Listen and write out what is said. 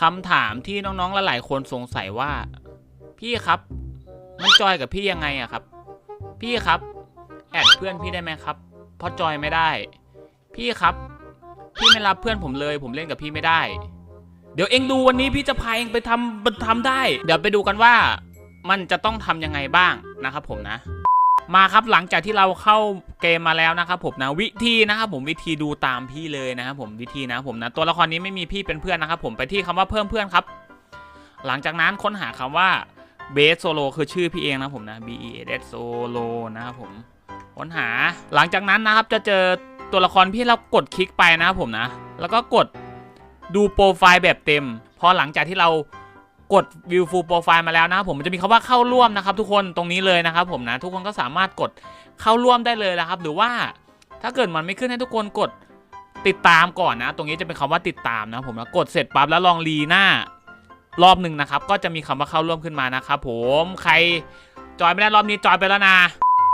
คำถามที่น้องๆ หลายๆ คนสงสัยว่า พี่ครับ มันจอยกับพี่ยังไงอะครับ พี่ครับ แอดเพื่อนพี่ได้ไหมครับ เพราะจอยไม่ได้ พี่ครับ พี่ไม่รับเพื่อนผมเลย ผมเล่นกับพี่ไม่ได้ เดี๋ยวเองดูวันนี้พี่จะพาเองไปทำทำได้ เดี๋ยวไปดูกันว่า มันจะต้องทำยังไงบ้างนะครับผมนะ มาครับหลังจากที่เราเข้าเกมมาแล้วนะครับผมนะวิธีนะครับผมวิธีดูตามพี่เลยนะครับผมวิธีนะผมนะตัวละครนี้ไม่มีพี่เป็นเพื่อนนะครับผมไปที่คำว่าเพิ่มเพื่อนครับ หลังจากนั้นค้นหาคำว่าเบสโซโลคือชื่อพี่เองนะผมนะ B E S Solo นะครับผมค้นหาหลังจากนั้นนะครับจะเจอตัวละครพี่เรากดคลิกไปนะครับผมนะ แล้วก็กดดูโปรไฟล์แบบเต็มพอหลังจากที่เรา กด view full profile มาแล้วนะครับผมมันจะมีคำว่าเข้าร่วมนะครับทุกคนตรงนี้เลยนะครับผมนะทุกคนก็สามารถกดเข้าร่วมได้เลยนะครับ หรือว่าถ้าเกิดมันไม่ขึ้นให้ทุกคนกดติดตามก่อนนะ ตรงนี้จะเป็นคำว่าติดตามนะผมนะกดเสร็จปั๊บแล้วลองรีหน้ารอบหนึ่งนะครับ ก็จะมีคำว่าเข้าร่วมขึ้นมานะครับผมใครจอยไม่ได้รอบนี้จอยไปแล้วนะ